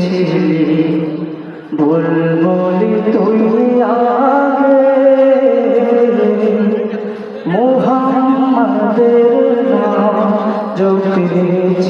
ছিলি বলি তুমি আগে মোহাম্মদের নাম জপেছি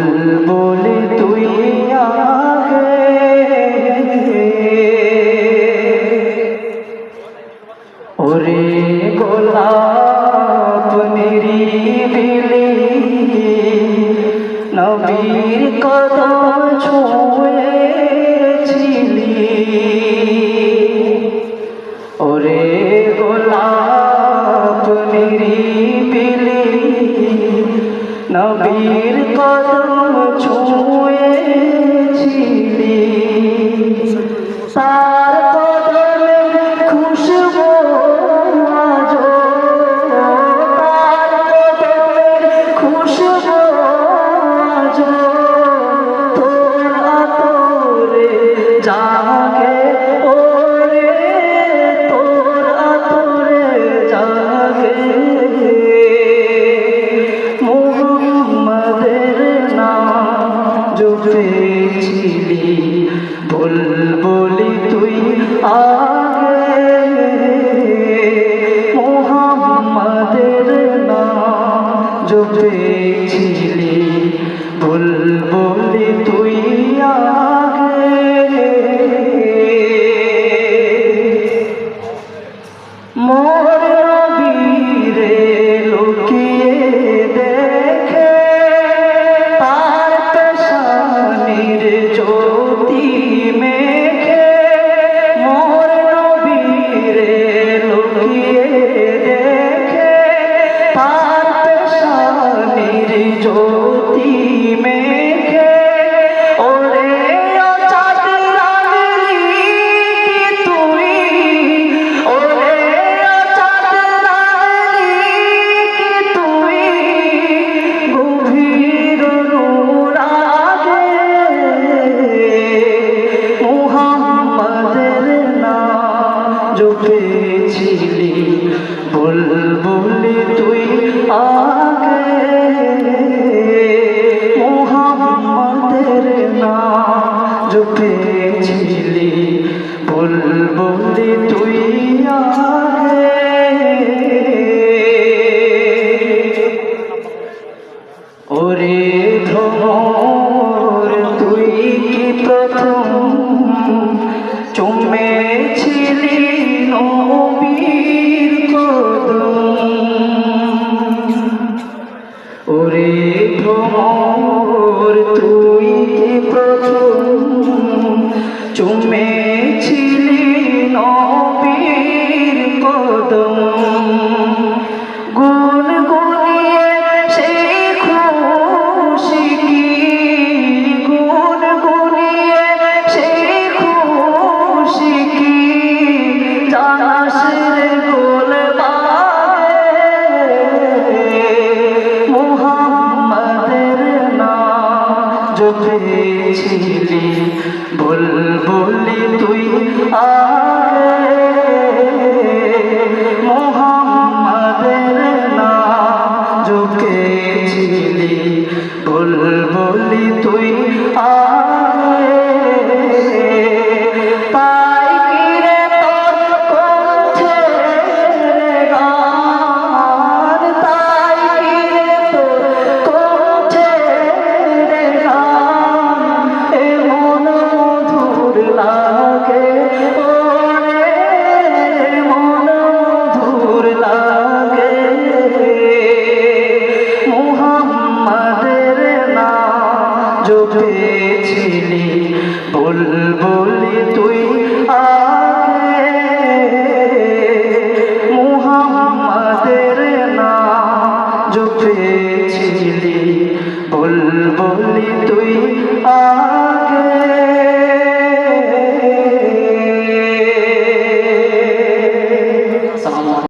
el, পেয়েছিলি ভুল বলি তুই আগে মোহাম্মদের নাম পেয়েছিলি ভুল বলি তুই বুলবুলি তুই আগে মোহাম্মদের নাম পেয়েছিলি বুলবুলি তুই আগে ওরে ধর তুই কি প্রথম ওরে ভ্রমর তুই প্রথম চুমেছিলি নয়। পেয়েছিলি বল বলি তুই আ বুলবুলি তুই আ